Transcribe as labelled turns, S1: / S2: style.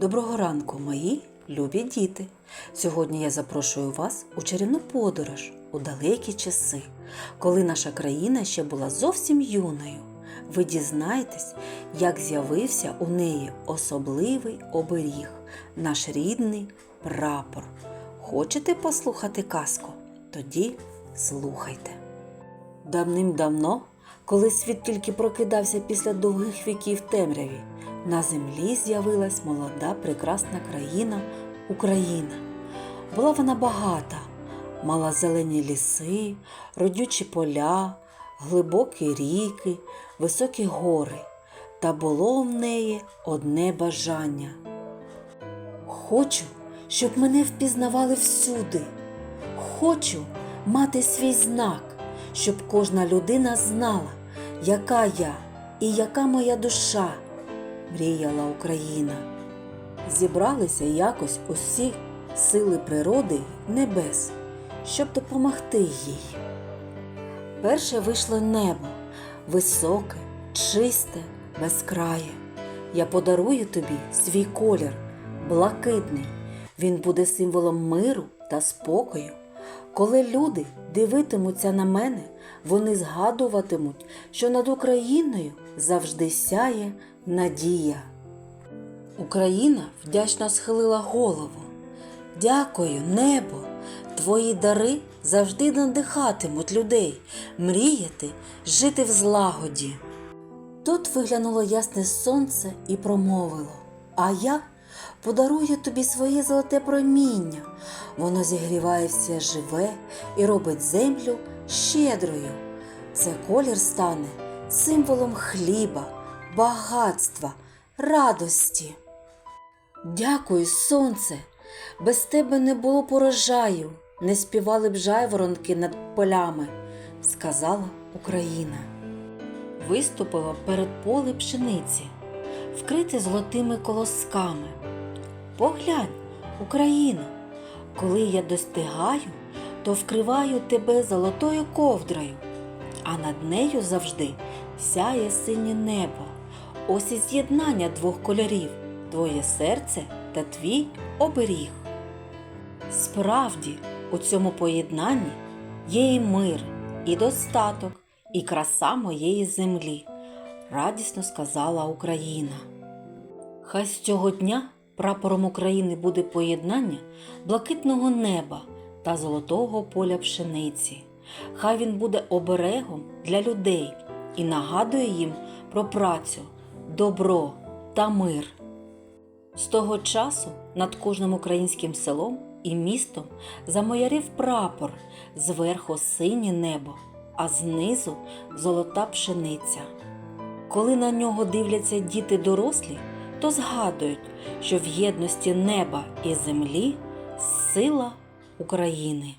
S1: Доброго ранку, мої любі діти! Сьогодні я запрошую вас у чарівну подорож у далекі часи, коли наша країна ще була зовсім юною. Ви дізнаєтесь, як з'явився у неї особливий оберіг, наш рідний прапор. Хочете послухати казку? Тоді слухайте. Давним-давно, коли світ тільки прокидався після довгих віків темряві, на землі з'явилась молода прекрасна країна Україна. Була вона багата, мала зелені ліси, родючі поля, глибокі ріки, високі гори. Та було в неї одне бажання. Хочу, щоб мене впізнавали всюди. Хочу мати свій знак, щоб кожна людина знала, яка я і яка моя душа, мріяла Україна. Зібралися якось усі сили природи небес, щоб допомогти їй. Перше вийшло небо, високе, чисте, безкрає. Я подарую тобі свій колір, блакитний. Він буде символом миру та спокою. Коли люди дивитимуться на мене, вони згадуватимуть, що над Україною завжди сяє надія. Україна вдячно схилила голову. Дякую, небо. Твої дари завжди надихатимуть людей мріяти, жити в злагоді. Тут виглянуло ясне сонце і промовило: А я подарую тобі своє золоте проміння. Воно зігріває все живе і робить землю щедрою. Це колір стане символом хліба, багатства, радості. Дякую, сонце. Без тебе не було порожаю, не співали б жайворонки над полями, сказала Україна. Виступила перед поле пшениці, вкрите золотими колосками. Поглянь, Україна, коли я достигаю, то вкриваю тебе золотою ковдрою, а над нею завжди сяє синє небо. Ось і з'єднання двох кольорів твоє серце та твій оберіг. Справді, у цьому поєднанні є і мир, і достаток, і краса моєї землі, радісно сказала Україна. Хай з цього дня прапором України буде поєднання блакитного неба та золотого поля пшениці. Хай він буде оберегом для людей і нагадує їм про працю, добро та мир. З того часу над кожним українським селом і містом замоярив прапор зверху синє небо, а знизу золота пшениця. Коли на нього дивляться діти дорослі, то згадують, що в єдності неба і землі сила України.